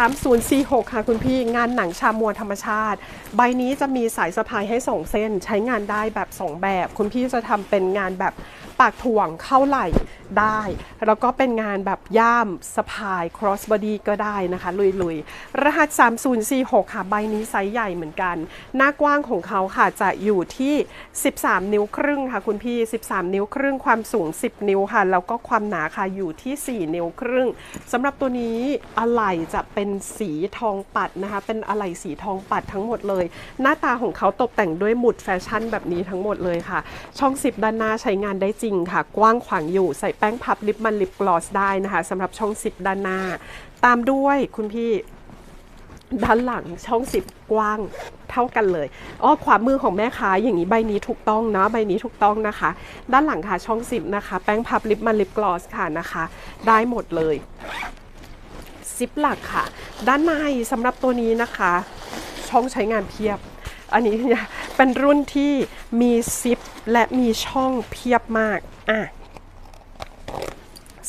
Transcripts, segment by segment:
3046 ค่ะคุณพี่งานหนังชามัวธรรมชาติ ใบนี้จะมีสายสะพายให้ 2 เส้น ใช้งานได้แบบ 2 แบบ คุณพี่จะทำเป็นงานแบบ ปากถ่วงเข้าไหล่ได้ แล้วก็เป็นงานแบบย่ามสะพาย cross body ก็ได้นะคะ ลุยๆ รหัส 3046 ค่ะ ใบนี้ไซส์ใหญ่เหมือนกัน หน้ากว้างของเขาค่ะจะอยู่ที่ 13 นิ้วครึ่งค่ะคุณพี่ 13 นิ้วครึ่งความสูง 10 นิ้วค่ะ แล้วก็ความหนาค่ะอยู่ที่ 4 นิ้วครึ่งสำหรับตัวนี้อะไหล่จะเป็นสีทองปัดนะคะ เป็นอะไหล่สีทองปัดทั้งหมดเลย หน้าตาของเขาตกแต่งด้วยหมุดแฟชั่นแบบนี้ทั้งหมดเลยค่ะ ช่อง 10 ด้านหน้าใช้งานได้จริงค่ะ กว้างขวางอยู่ใส่แป้งพับลิปมันลิปกลอสได้นะคะสำหรับช่อง10ด้านหน้า ตามด้วยคุณพี่ด้านหลังช่อง10กว้างเท่ากันเลยอ้อขวามือของแม่ค้าอย่างนี้ใบนี้ถูกต้องนะใบนี้ถูกต้องนะคะ ด้านหลังค่ะช่อง10นะคะ แป้งพับลิปมันลิปกลอสค่ะนะคะ ได้หมดเลยซิปหลักค่ะ ด้านในสำหรับตัวนี้นะคะ ช่องใช้งานเพียบ อันนี้ เป็นรุ่นที่มีซิปและมีช่องเพียบมาก อะ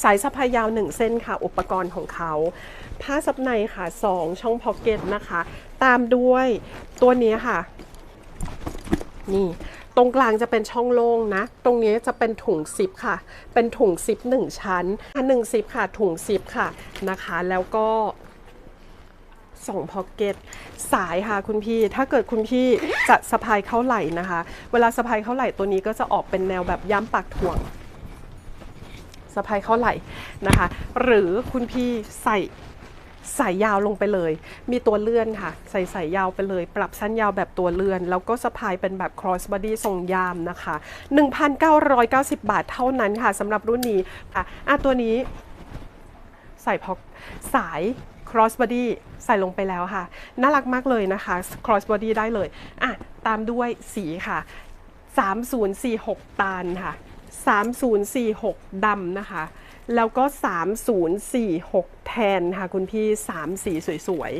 สายสะพายยาว 1 เส้นค่ะ อุปกรณ์ของเขา ผ้าซับในค่ะ 2 ช่องพ็อกเก็ตนะคะ ตามด้วยตัวนี้ค่ะ นี่ตรงกลางจะเป็นช่องโล่งนะ ตรงนี้จะเป็นถุงซิปค่ะ เป็นถุงซิป1ชั้นหนึ่งซิปค่ะ ถุงซิปค่ะนะคะ แล้วก็ สองพ็อกเก็ตสายค่ะคุณพี่ ถ้าเกิดคุณพี่จะสะพายเข้าไหล่นะคะ เวลาสะพายเข้าไหล่ตัวนี้ก็จะออกเป็นแนวแบบย้ำปากถ่วงสะพายเข้าไหล่นะคะ หรือคุณพี่ใส่สายยาวลงไปเลย มีตัวเลื่อนค่ะ ใส่สายยาวไปเลย ปรับสั้นยาวแบบตัวเลื่อน แล้วก็สะพายเป็นแบบ cross body ทรงยามนะคะ 1,990 บาทเท่านั้นค่ะสำหรับรุ่นนี้ค่ะอะตัวนี้ใส่พอกสาย cross body ใส่ลงไปแล้วค่ะ น่ารักมากเลยนะคะ cross body ได้เลยอะตามด้วยสีค่ะ 3046 ตาลค่ะ 3046 ดำนะคะ แล้วก็ 3046 แทนค่ะคุณพี่ 3 สีสวย